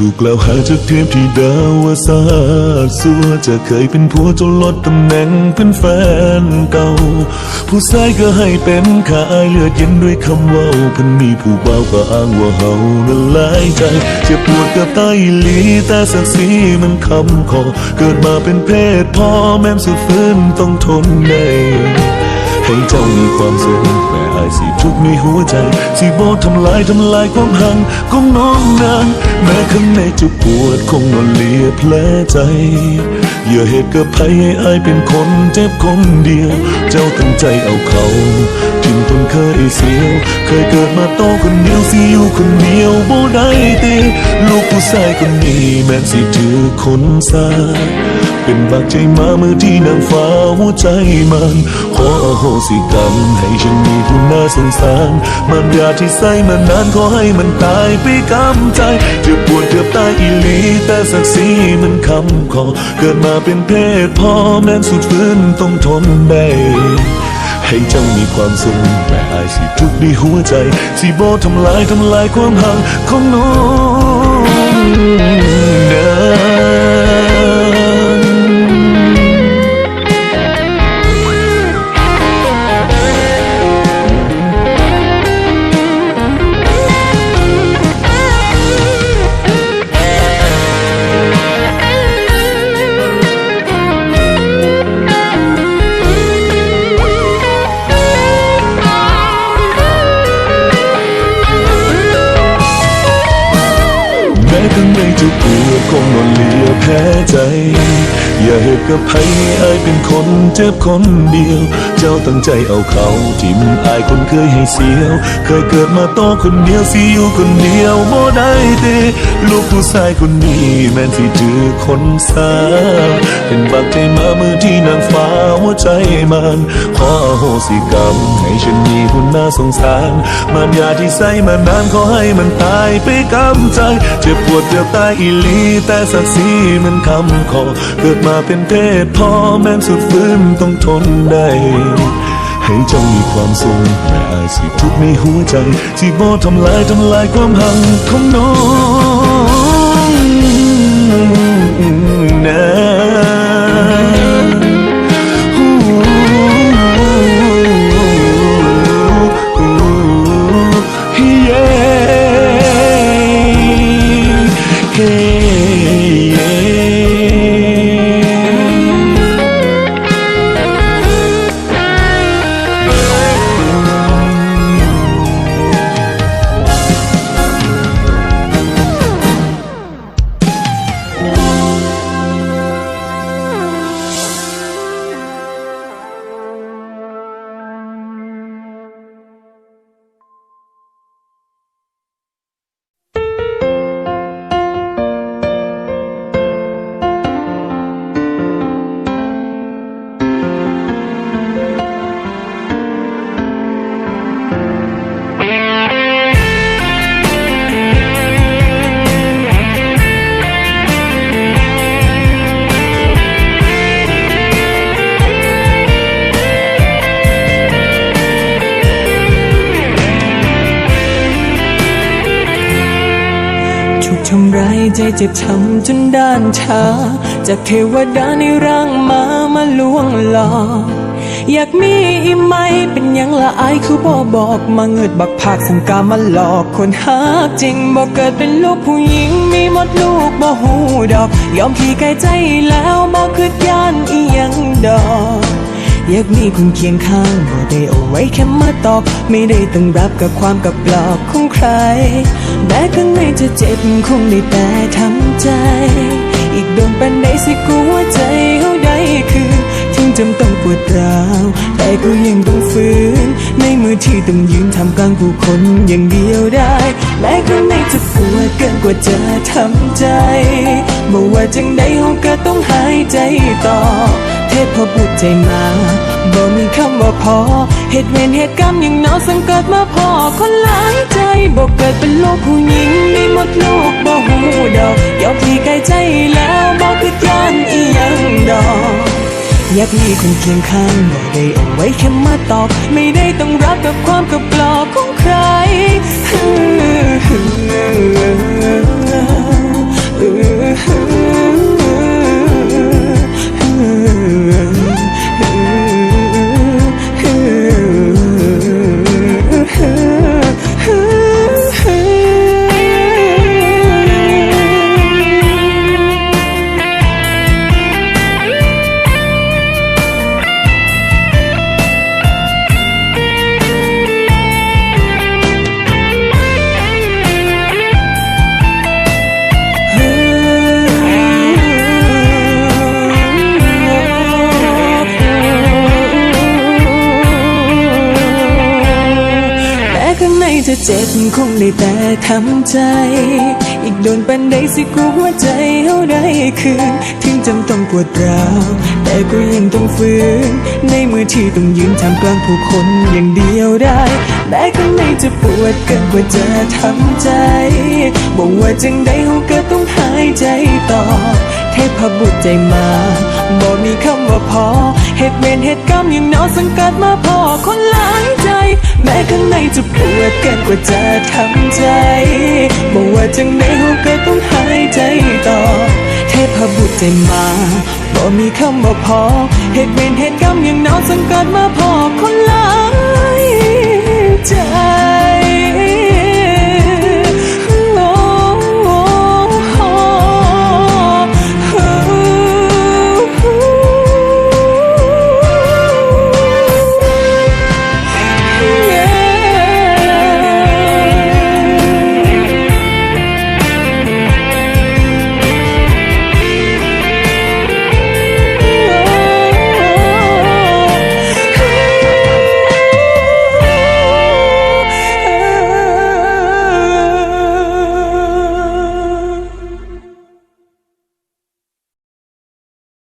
ถูกกล่าวหาจากเทพที่ดาวาสาดสัวจะเคยเป็นผัวจนลดตำแหน่งเป็นแฟนเก่า ผู้ชายก็ให้เป็นข้าอายเลือดเย็นด้วยคำว่าเพันมีผู้เบาก็อ้างว่าเฮานั้นหลายใจเจ็บปวดกับตลีแต่ศักดิ์ศรีมันคำขอเกิดมาเป็นเพศพ่อแม่สุดฟื้นต้องทนได้ให้เจ้า ความสุขแม่อายสิทุกในหัวใจ สิบอทำลายทำลายความหังของน้องนางแม้ข้างในจะปวดคงนอนเลียแผลใจ อย่าเหตุกับภัยให้อายเป็นคนเจ็บคนเดียว เจ้าตั้งใจเอาเขาทิ้งตนเคยเสียว เคยเกิดมาโตคนเดียวสิอยู่คนเดียวบ่ได้ตีลูกผู้ชายคนนี้แม่สิถือคนสา เป็นบากใจมาเมื่อที่นางฟ้าหัวใจมัน ขออโหสิกรรมให้ฉันมีคุณน่าสงสารมันยาที่ใส่มานานขอให้มันตายไปกำใจเจ็บปวดเกือบตายอีหลีแต่ศักดิ์ศรีมันคำขอ เกิดมาเป็นเพศพ่อแม่สุดฟื้นต้องทนได้ให้เจ้ามีความสุขแม่อายสิทุกข์ในหัวใจ สิโบทำลายทำลายความห่างของน้องนะแแพ้ใจ อย่าเหตุกับภัยให้อายเป็นคนเจ็บคนเดียว เจ้าตั้งใจเอาเขาทิมอายคนเคยให้เสียว เคยเกิดมาโตคนเดียวสิอยู่คนเดียวบ่ได้เตลูกผู้ชายคนนี้แม่นสิถือคนสาเป็นบักใจมาเมื่อที่นางฟ้าหัวใจมันขอโหสิกรรมให้ฉันมีคุณน่าสงสารมันยาที่ใส่มานานขอให้มันตายไปกำใจเจ็บปวดเดียวตายอีลีแต่ศักดิ์ศรีมันคำขอเกิดมาเป็นเพศพ่อแม่สุดฟื้นต้องทนได้ให้เจ้ามีความสุขแม่อาสิทุกในหัวใจสิบ่ทำลายทำลายความหังของน้องนะเฮ้ ถูกทำร้ายใจเจ็บช้ำจนด้านชา จากเทวดาในร่างมามาลวงหลอกอยากมีอีไหมเป็นยังละอายคือบ่บอกมาเงิดบักผากสังกามาหลอกคนหักจริงบ่เกิดเป็นลูกผู้หญิงมีหมดลูกบ่หูดอก ยอมพี่ไกลใจแล้วบ่คืดย่านอีหยังดอก อยากมีคนเคียงข้างบ่ได้เอาไว้แค่มาตอกไม่ได้ต้องรับกับความกับปลอบของใครแม้ข้างในจะเจ็บคงได้แต่ทำใจ อีกโดนปันใดสิกลัวใจเขาได้คือ ถึงจำต้องปวดร้าวแต่ก็ยังต้องฝืน ในมือที่ต้องยืนทำกลางผู้คนอย่างเดียวได้ แม้ข้างในจะปวดเกินกว่าจะทำใจบอกว่าจังใดเขาก็ต้องหายใจต่อ เทพพบุตรใจมาบ่มีคำว่าพอ เหตุเวรเหตุกรรมอย่างน้อสังเกิดมาพอคนหลายใจบ่เกิดเป็นลูกผู้หญิงมีหมดลูกบ่หูดอกยอมพี่ไกลใจแล้วบ่คือย้อนอีหยังดอกอยากมีคนเคียงข้างบ่ได้เอาไว้แค่มาตอบ ไม่ได้ต้องรับกับความกับกลอกของ ข้างในจะเจ็บคงได้แต่ทำใจ อีกโดนปันใดสิกูหัวใจเฮาได้คืน ถึงจำต้องปวดร้าวแต่ก็ยังต้องฝืน ในมือที่ต้องยืนท่ามกลางผู้คนอย่างเดียวได้แม้ข้างในจะปวดเกินกว่าจะทำใจบอกว่าจังใดเฮาก็ต้องหายใจต่อ เทพบุตรใจมาบอกมีคำว่าพอเหตุเวรเหตุ อย่างเนอสังกัดมาพอคนหลายใจ แม้ข้างในจะปวดเกินกว่าจะทำใจบอกว่าจังใดเฮาก็ต้องหายใจต่อ เทพบุตรใจมาบอกมีคำว่าพอ เหตุเวรเหตุกรรมอย่างเนอสังกัดมาพอคนหลายใจ